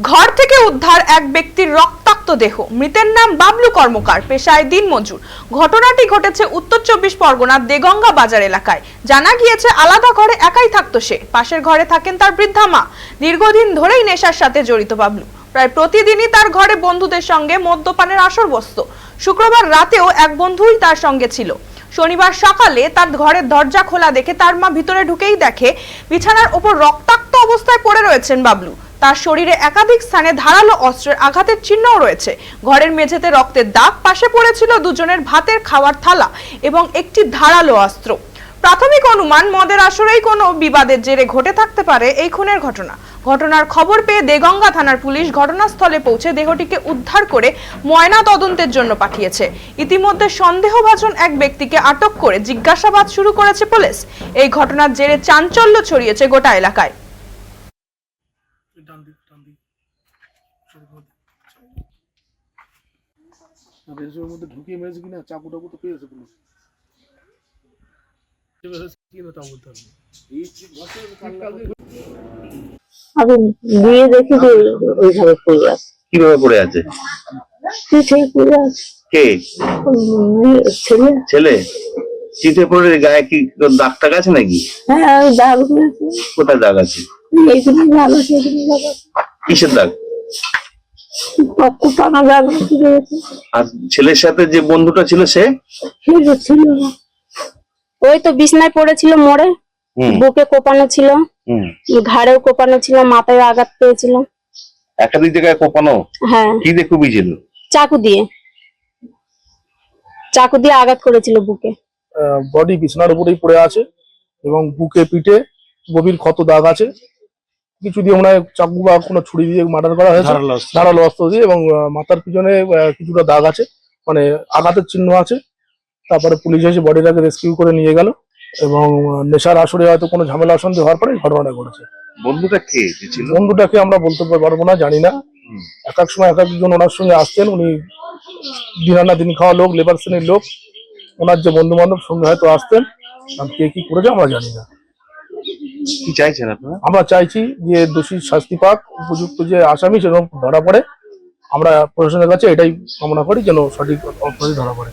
ঘর থেকে উদ্ধার এক ব্যক্তির রক্তাক্ত দেহ। মৃতের নাম বাবলু কর্মকার, পেশায় দিনমজুর। ঘটনাটি ঘটেছে উত্তর চব্বিশ পরগনার দেগঙ্গা বাজার এলাকায়। জানা গিয়েছে, আলাদা ঘরে একাই থাকতো সে। পাশের ঘরে থাকেন তার বৃদ্ধা মা। দীর্ঘদিন ধরেই নেশার সাথে জড়িত বাবলু। প্রায় প্রতিদিনই তার ঘরে বন্ধুদের সঙ্গে মদ্যপানের আসর বসত। শুক্রবার রাতেও এক বন্ধুই তার সঙ্গে ছিল। শনিবার সকালে তার ঘরের দরজা খোলা দেখে তার মা ভিতরে ঢুকেই দেখে, বিছানার ওপর রক্তাক্ত অবস্থায় পড়ে রয়েছেন বাবলু। তার শরীরে একাধিক স্থানে ধারালো অস্ত্রের আঘাতের চিহ্নও রয়েছে। ঘরের মেঝেতে রক্তের দাগ পাশে পড়েছিল দুজনের ভাতের খাওয়ার থালা এবং একটি ধারালো অস্ত্র। প্রাথমিক অনুমান, মদের আসরেই কোনো বিবাদের জেরে ঘটে থাকতে পারে এই খুনের ঘটনা। ঘটনার খবর পেয়ে দেগঙ্গা থানার পুলিশ ঘটনাস্থলে পৌঁছে দেহটিকে উদ্ধার করে ময়না তদন্তের জন্য পাঠিয়েছে। ইতিমধ্যে সন্দেহভাজন এক ব্যক্তিকে আটক করে জিজ্ঞাসাবাদ শুরু করেছে পুলিশ। এই ঘটনার জেরে চাঞ্চল্য ছড়িয়েছে গোটা এলাকায়। মধ্যে ঢুকিয়ে মেরেছে কিনা চাকু টাকু তো পেয়েছে পুলিশ। আমি গিয়ে দেখি যে ওইভাবে পড়ে আছে। কীভাবে পড়ে আছে? পিঠে পড়ে আছে। কে? ছেলে? ছেলে? চিঠে পড়ে গায়ে কি দাগ টাগ আছে নাকি? হ্যাঁ দাগ কোথায় দাগ আছে? এইখানে দাগ কিসের দাগ? টানা আর ছেলের সাথে যে বন্ধুটা ছিল সে? ছিল না ওই তো বিছনায় পড়েছিল মোড়ে বুকে কোপানো ছিল ঘাড়েও কোপানো ছিল মাথায় আঘাত পেয়েছিল। একাধিক জায়গায় কোপানো? হ্যাঁ। কি দিয়ে কুপিয়েছিল? চাকু দিয়ে। চাকু দিয়ে আঘাত করেছিল বুকে। বডি বিছানার উপরেই পড়ে আছে এবং বুকে পিঠে গভীর ক্ষত দাগ আছে। কিছু দিয়ে মনে হয় চাকু বা কোনো ছুরি দিয়ে মার্ডার করা হয়েছে। ধারালো অস্ত্র। দিয়ে এবং মাথার পিছনে কিছুটা দাগ আছে। মানে আঘাতের চিহ্ন আছে। তারপরে পুলিশ এসে বডিটাকে রেস্কিউ করে নিয়ে গেল এবং নেশার আসরে হয়তো কোনো ঝামেলা অশান্তি হওয়ার পরে ঘটনাটা ঘটেছে। বন্ধুটা কে? ছিল? বন্ধুটাকে আমরা বলতে পারব না জানি না। এক এক সময় এক একজন ওনার সঙ্গে আসতেন। উনি দিন আনা দিন খাওয়া লোক লেবার শ্রেণির লোক। ওনার যে বন্ধু বান্ধব সঙ্গে হয়তো আসতেন। কে কি করেছে আমরা জানি না। চাইছেন আপনারা? আমরা চাইছি যে দোষী শাস্তি পাক, উপযুক্ত যে আসামি সেরকম ধরা পড়ে। আমরা প্রশাসনের কাছে এটাই কামনা করি যেন সঠিক অপরাধী ধরা পড়ে।